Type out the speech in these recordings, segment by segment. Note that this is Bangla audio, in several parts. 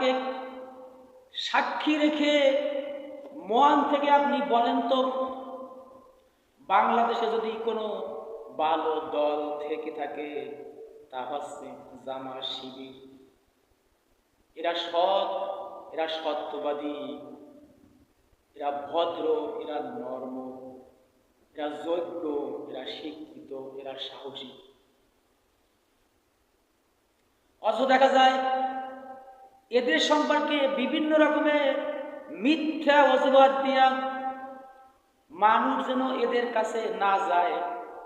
আমাকে সাক্ষী রেখে মহান থেকে আপনি বলেন তো, বাংলাদেশে যদি কোনো ভালো দল থেকে থাকে তা হচ্ছে জামা শিবির, এরা সৎ, এরা সত্যবাদী, এরা ভদ্র, এরা নর্ম, এরা যোগ্য, এরা শিক্ষিত, এরা সাহসী। অথচ দেখা যায় এদের সম্পর্কে বিভিন্ন রকমের মিথ্যা অজুহাত দিয়া মানুষ যেন এদের কাছে না যায়,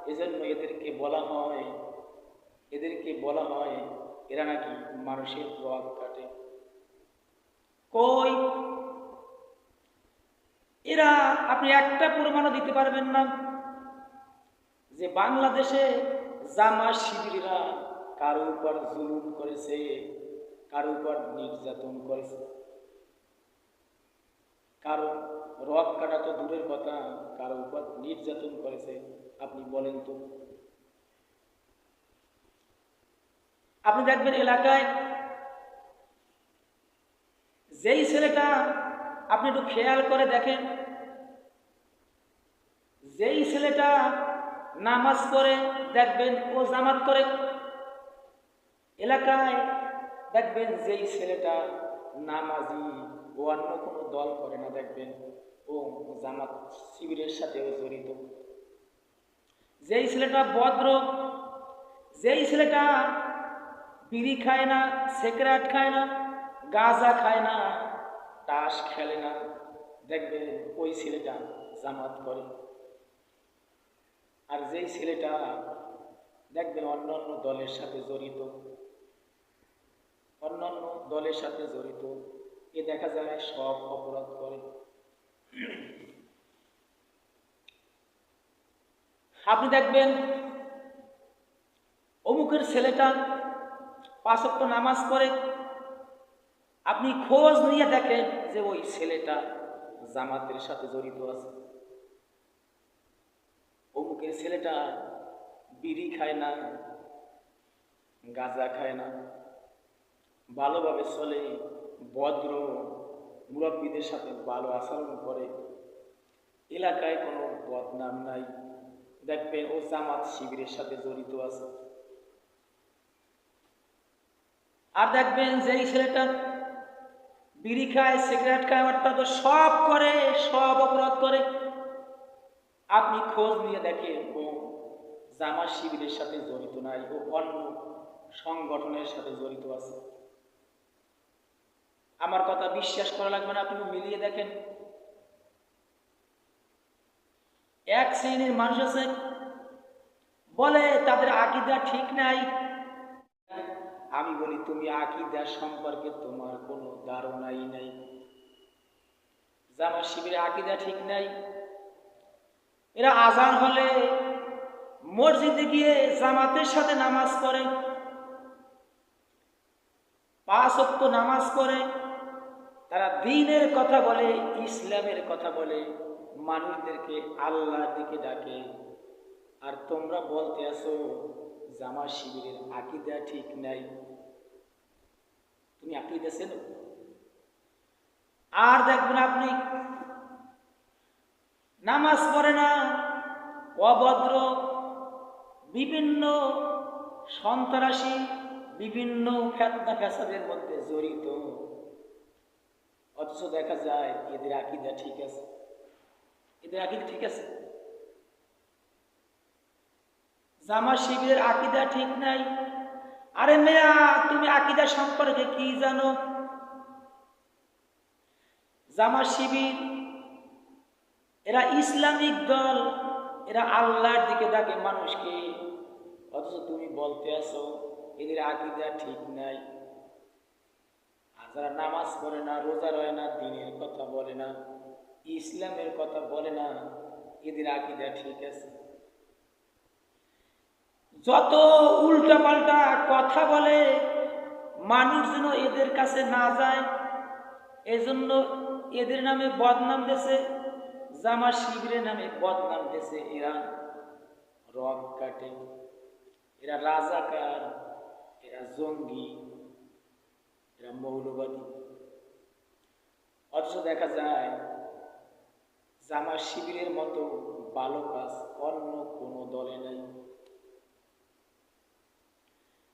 এজন্য এদেরকে বলা হয়, এদেরকে বলা হয়, এরা নাকি মানুষের রোগ কাটে। কই? এরা, আপনি একটা প্রমাণও দিতে পারবেন না যে বাংলাদেশে জামা শিবিরা কারও উপর জুলুম করেছে। কারও উপর নির্যাতন করেছে। কারও রক কাটা তো দূরের কথা, কারও উপর নির্যাতন করেছে, আপনি বলেন তো। আপনি দেখবেন এলাকায় যেই ছেলেটা আপনি একটু খেয়াল করে দেখেন, যেই ছেলেটা নামাজ পড়ে, দেখবেন ও জামাত করে। এলাকায় দেখবেন যেই ছেলেটা নামাজি ও অন্য কোনো দল করে না, দেখবেন ও জামাত শিবিরের সাথেও জড়িত। যেই ছেলেটা ভদ্র যেই ছেলেটা বিড়ি খায় না সিগারেট খায় না, গাঁজা খায় না, তাস খেলে না, দেখবেন ওই ছেলেটা জামাত করে। আর যেই ছেলেটা দেখবেন অন্য অন্য দলের সাথে জড়িত। দলের সাথে জড়িত। এ দেখা যায় সব অপরাধ করে। আপনি দেখবেন অমুকের ছেলেটা পাঁচক্ত নামাজ পড়ে। আপনি খোঁজ নিয়ে দেখেন যে ওই ছেলেটা জামাতের সাথে জড়িত আছে। অমুকের ছেলেটা বিড়ি খায় না, গাঁজা খায় না। ভালোভাবে চলে, ভদ্র, মুরব্বীদের সাথে ভালো আচরণ করে। এলাকায় কোনো বদনাম নাই। দেখবেন ও জামাত শিবিরের সাথে জড়িত আছে। আর দেখবেন যেই ছেলেটা বিড়ি খায়, সিগারেট খায়, অর্থাৎ সব করে, সব অপরাধ করে। আপনি খোঁজ নিয়ে দেখেন, ও জামা শিবিরের সাথে জড়িত নাই, ও অন্য সংগঠনের সাথে জড়িত আছে। আমার কথা বিশ্বাস করা লাগবে না, আপনি মিলিয়ে দেখেন। এক শ্রেণির মানুষ আছে, বলে তাদের আকিদা ঠিক নাই। আমি বলি, তুমি আকিদা সম্পর্কে তোমার কোনো ধারণাই নাই। জামা শিবিরে আকিদা ঠিক নাই। এরা আজান হলে মসজিদে গিয়ে জামাতের সাথে নামাজ পড়ে। পাঁচ নামাজ পড়ে। তারা দিনের কথা বলে, ইসলামের কথা বলে, মানুষদেরকে আল্লাহর দিকে ডাকে। আর তোমরা বলতে আসো জামা শিবিরের আকিদা ঠিক নাই। তুমি আকিদা চেনো? আর দেখবেন আপনি, নামাজ পড়ে না, অভদ্র, বিভিন্ন সন্ত্রাসী, বিভিন্ন ফেতনা ফ্যাসাদের মধ্যে জড়িত। অথচ দেখা যায় এদের আকিদা ঠিক আছে। এদের আকিদা ঠিক আছে। জামা শিবিরের আকিদা ঠিক নাই। আরে মেয়া, তুমি আকিদা সম্পর্কে কি জানো? জামা শিবির, এরা ইসলামিক দল, এরা আল্লাহর দিকে ডাকে মানুষকে। অথচ তুমি বলতে আসো এদের আকিদা ঠিক নাই। যারা নামাজ পড়ে না, রোজা রয় না, দিনের কথা বলে না, ইসলামের কথা বলে না, এদের আকিদা ঠিক আছে। যত উল্টা পাল্টা কথা বলে, মানুষ যেন এদের কাছে না যায়, এজন্য এদের নামে বদনাম দেশে জামা শিবিরের নামে বদনাম দেশে এরা রক কাটে। এরা রাজাকার, এরা জঙ্গি। এরা মৌলবাদী। অথচ দেখা যায় জামা শিবিরের মতো ভালো কাজ অন্য কোনো দলে নাই।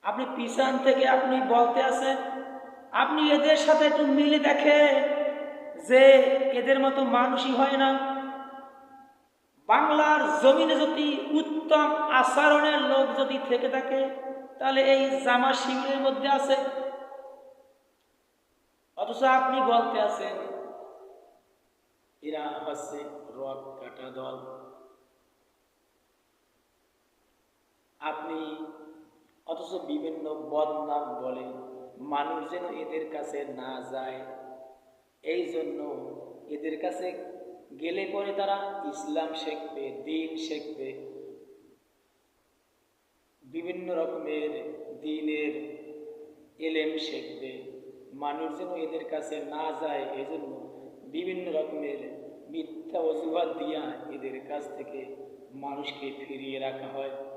আপনি পিছন থেকে আপনি বলতে আছেন, আপনি এদের সাথে একটু মিলে দেখে যে এদের মতো মানুষই হয় না। বাংলার জমিনে যদি উত্তম আচরণের লোক যদি থেকে থাকে, তাহলে এই জামা শিবিরের মধ্যে আছে অথচ আপনি বলতে আছেন, এরা হচ্ছে রক কাটা দল। আপনি অথচ বিভিন্ন বদনাম বলে মানুষ যেন এদের কাছে না যায়। এই জন্য এদের কাছে গেলে পরে তারা ইসলাম শিখবে, দিন শিখবে। বিভিন্ন রকমের দিনের এলেম শিখবে। মানুষ যেন এদের কাছে না যায়, এজন্য বিভিন্ন রকমের মিথ্যা অজুহাত দিয়া এদের কাছ থেকে মানুষকে ফিরিয়ে রাখা হয়।